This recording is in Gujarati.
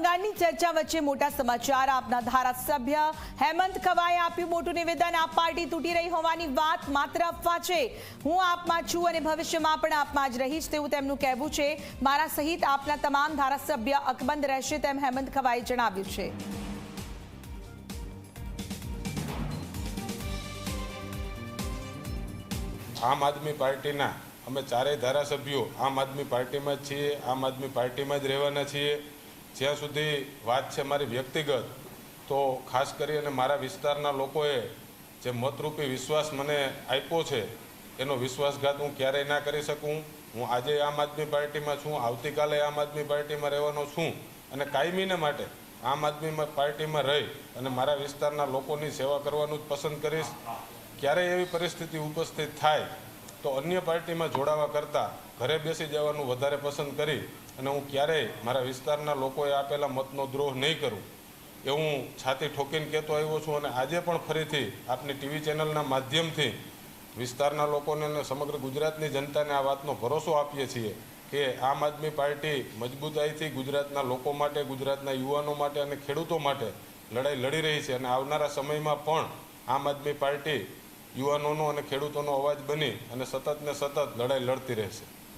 બંગાળની ચર્ચા વચ્ચે મોટા સમાચાર. આપના ધારાસભ્ય હેમંત ખવાએ આપ્યું મોટું નિવેદન. આ પાર્ટી તૂટી રહી હોવાની વાત માત્ર અફવા છે. હું આપમાં છું અને ભવિષ્યમાં પણ આપમાં જ રહીશ તેવું તેમનું કહેવું છે. મારા સહિત આપના તમામ ધારાસભ્ય અકબંધ રહેશે તેમ હેમંત ખવાએ જણાવ્યું છે. આમ આદમી પાર્ટીના અમે ચારેય ધારાસભ્યો આમ આદમી પાર્ટીમાં જ છીએ, આમ આદમી પાર્ટીમાં જ રહેવાના છીએ. જ્યાં સુધી વાત છે મારી વ્યક્તિગત, તો ખાસ કરી અને મારા વિસ્તારના લોકોએ જે મતરૂપી વિશ્વાસ મને આપ્યો છે, એનો વિશ્વાસઘાત હું ક્યારેય ના કરી શકું. હું આજે આમ આદમી પાર્ટીમાં છું, આવતીકાલે આમ આદમી પાર્ટીમાં રહેવાનો છું અને કાયમીને માટે આમ આદમી પાર્ટીમાં રહી અને મારા વિસ્તારના લોકોની સેવા કરવાનું જ પસંદ કરીશ. ક્યારેય એવી પરિસ્થિતિ ઉપસ્થિત થાય તો અન્ય પાર્ટીમાં જોડાવા કરતાં ઘરે બેસી જવાનું વધારે પસંદ કરી અને હું ક્યારેય મારા વિસ્તારના લોકોએ આપેલા મતનો દ્રોહ નહીં કરું. એ હું છાતી ઠોકીને કહેતો આવ્યો છું અને આજે પણ ફરીથી આપની ટીવી ચેનલના માધ્યમથી વિસ્તારના લોકોને અને સમગ્ર ગુજરાતની જનતાને આ વાતનો ભરોસો આપીએ છીએ કે આમ આદમી પાર્ટી મજબૂતાઈથી ગુજરાતના લોકો માટે, ગુજરાતના યુવાનો માટે અને ખેડૂતો માટે લડાઈ લડી રહી છે અને આવનારા સમયમાં પણ આમ આદમી પાર્ટી યુવાનોનો અને ખેડૂતોનો અવાજ બની અને સતત ને સતત લડાઈ લડતી રહેશે.